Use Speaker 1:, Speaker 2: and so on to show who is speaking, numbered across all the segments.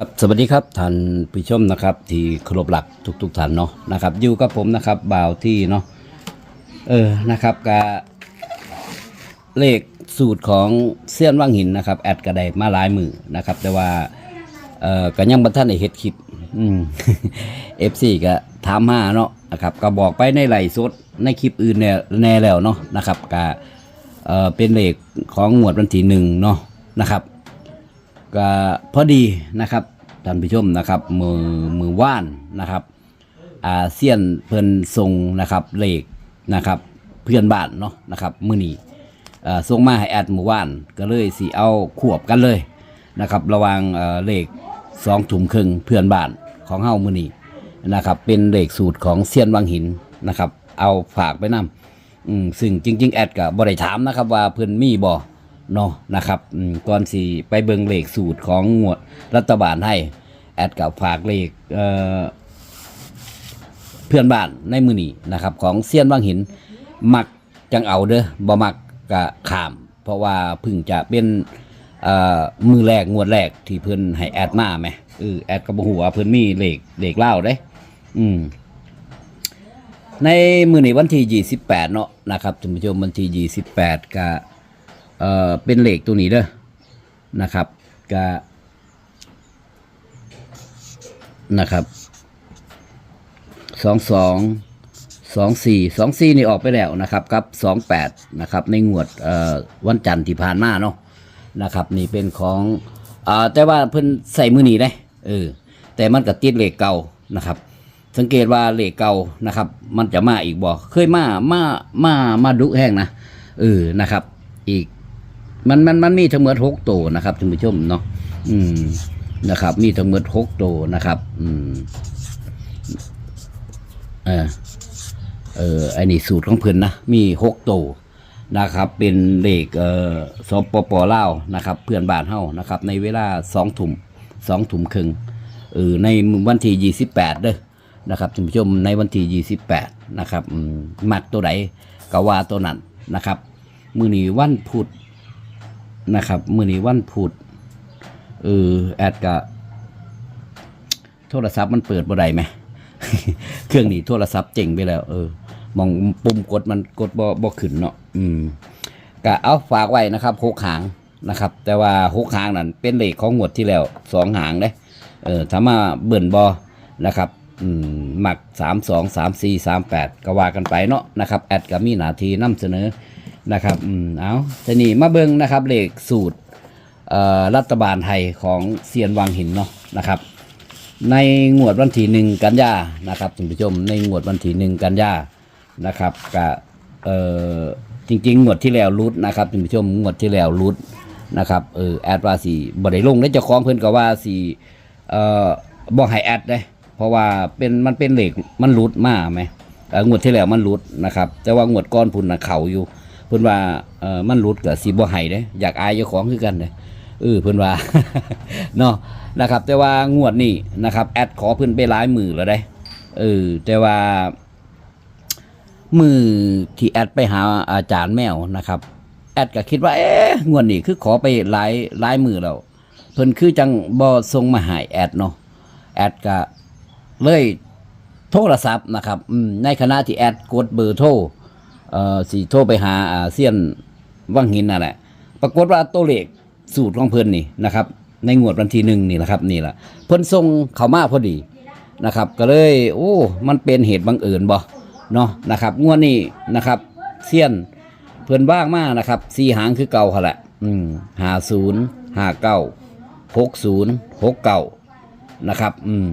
Speaker 1: ครับสวัสดีครับท่านผู้ชมนะครับ ที่เคารพหลักทุก ๆท่านเนาะนะครับอยู่กับผมนะครับบ่าวที่เนาะเออนะครับกะเลขสูตรของเสี้ยนว่างหินนะครับ แอดกระไดมาหลายมือนะครับ แต่ว่าเออก็ยังบรรทันได้เฮ็ดคลิปอืม FC ก็ถามมาเนาะนะครับก็บอกไปในไลฟ์สดในคลิปอื่นแน่แน่แล้วเนาะนะครับก็เออเป็นเลขของงวดวันที่หนึ่งเนาะนะครับ ก็พอดีนะครับท่านผู้ชมนะครับ มือมือว่านนะครับอาเซียนเพิ่นส่งนะครับเลขนะครับเพื่อนบ้านเนาะนะครับมือนี้เอ่อส่งมาให้แอดมือว่านก็เลยสิเอาขวบกันเลยนะครับ ระว่างเลขสองถุ่มครึ่งเพื่อนบ้านของเฮามือนี้นะครับเป็นเลขสูตรของเซียนวังหินนะครับ เอาฝากไปนำอืมซึ่งจริง ๆ แอดก็บ่ได้ถามนะครับว่าเพิ่อนมีบ่ เนาะนะครับก่อนสิไปเบิ่งเลขสูตรของงวดรัฐบาลให้แอดก็ฝากเลขเเพื่อนบ้านในมือนี้นะครับ ของเซียนวังหิน มักจังเอาเด้อบ่มักก็ข้าม เพราะว่าพิ่งจะเป็นมือแรกงวดแรกที่เพิ่อนให้แอดมาแหมเออแอดก็บ่ฮู้ว่าเพิ่อนมีเลขเลขเล่าวเด้ อืม ในมือในวันที่28เนาะนะครับท่านผู้ชมวันที่28ก็ เอ่อเป็นเหลขตัวนี้เด้อนะครับก็นะครับสองสองสองสี่สองสี่นี่ออกไปแล้วนะครับกับสองแปดนะครับในงวดเอ่อวันจันทร์ที่ผ่านมาเนาะนะครับนี่เป็นของอ่าแต่ว่าเพิ่นใส่มือหนีได้เออแต่มันก็ติดเหลขเก่านะครับสังเกตว่าเหลขเก่านะครับ มันจะมาอีกบ่เคยมามามามาดุแห้งนะเออนะครับ อีก มันมันมันมีทั้งหมดหกตัวนะครับท่านผู้ชมเนาะอืมนะครับ มีทั้งหมดหกตัวนะครับ อืมเออเออไอ้นี่สูตรของเพิ่อนนะมีหกตัวนะครับ เป็นเลขเอ่อสปปลาวนะครับ เพื่อนบ้านเฮานะครับ ในเวลาสองทุ่มสองทุ่มครึ่งเออในวันที่ยี่สิบแปดเด้อนะครับท่านผู้ชมในวันที่ 28 นะครับมมักตัวไหนก็ว่าตัวนั้นนะครับ มือนี้วันพุธ นะครับมือนี้วันพุธเออแอดกะโทรศัพท์มันเปิดบ่ได้ไหม เครื่องนี้โทรศัพท์เจ๋งไปแล้ว เออ มองปุ่มกดมันกดบ่บ่ขึ้นเนาะอืมกะเอาฝากไว้นะครับหกหางนะครับ แต่ว่าหกหางนั่นเป็นเลขของงวดที่แล้วสองหางเด้เออถ้ามาเบิ่นบอนะครับอืมหมักสามสองสามสี่สามแปดก็ว่ากันไปเนาะนะครับ แอดก็มีหนาทีนํเสนอ นะครับอืมเอาทีนี้มาเบิ่งนะครับเลขสูตรรัฐบาลไทยของเซียนวังหินเนาะนะครับ ในงวดวันที่หนึ่งกันยานะครับท่านผู้ชมในงวดวันที่หนึ่งกันยานะครับกับเอ่อจริงๆงวดที่แล้วรุดนะครับท่านผู้ชมงวดที่แล้วรุดนะครับเออแอดว่าสีบ่ได้ลงได้เจ้าของเพิ่นก็ว่าสี่เอ่อบ่ให้แอดเด้เพราะว่าเป็นมันเป็นเหล็กมันรุดมาไหมงวดที่แล้วมันรุดนะครับ แต่ว่างวดก้อนพุ่นนะเข่าอยู่ เพิ่นว่าเออมันรุดกับสีบ่ให้เด้อยากอายเจ้าของคือกันเด้เออเพิ่นว่าเนาะนะครับ แต่ว่างวดนี้นะครับแอดขอเพิ่นไปหลายมือแล้วได้เออแต่ว่ามือที่แอดไปหาอาจารย์แมวนะครับ แอดก็คิดว่า เอ๊ะงวดนี้คือขอไปหลายหลายมือแล้วเพิ่นคือจังบ่ส่งมาหายแอดเนาะแอดก็เลยโทรศัพท์นะครับในขณะที่แอดกดเบอร์โทร เอ่อสิโทรไปหาเซียนวังหินนั่นแหละ ปรากฏว่าตัวเลขสูตรของเพิ่นนี่นะครับ ในงวดวันที่หนึ่งนี่แหละครับนี่แหละเพิ่นส่งเข้ามาพอดีนะครับ ก็เลย โอ้ มันเป็นเหตุบังเอิญบ่เนาะนะครับ งวดนี้นะครับเซียนเพิ่นว่างมากนะครับสี่หางคือเก่าเขาแหละอืมห้าศูนย์ห้าเก้าหกศูนย์หกเก้านะครับ อืม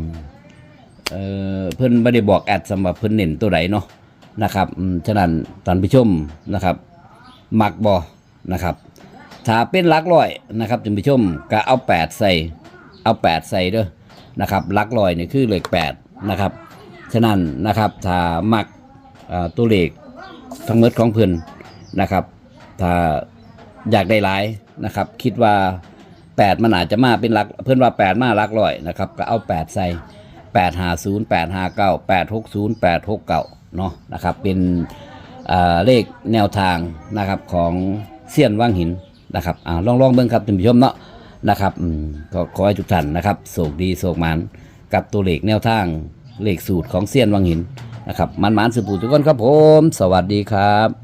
Speaker 1: เออเพิ่นไม่ได้บอกแอดสำหรับเพิ่นเน้นตัวไหนเนาะ นะครับฉะนั้นท่านผู้ชมนะครับมักบอนะครับถ้าเป็นลักร้อยนะครับท่านผู้ชมก็เอาแปดใส่เอาแปดใส่เด้อนะครับลักร้อยนี่คือเลขแปดนะครับฉะนั้นนะครับถ้ามักตัวเลขทั้งหมดของเพิ่อนนะครับถ้าอยากได้หลายนะครับ คิดว่าแปดมันอาจจะมาเป็นลักเพิ่อนว่าแปดมาลักร้อยนะครับก็เอาแปดใส่แปดห้าศูนย์แปดห้า เนาะนะครับเป็นเลขแนวทางนะครับของเซียนว่างหินนะครับอ่าลองลองเบิ่งครับท่านผู้ชมเนาะนะครับอืมก็ขอให้ทุกท่านนะครับโศกดีโศกหมันกับตัวเลขแนวทางเลขสูตรของเซียนวังหินนะครับมันมันสืบปูทุกคนครับผม สวัสดีครับ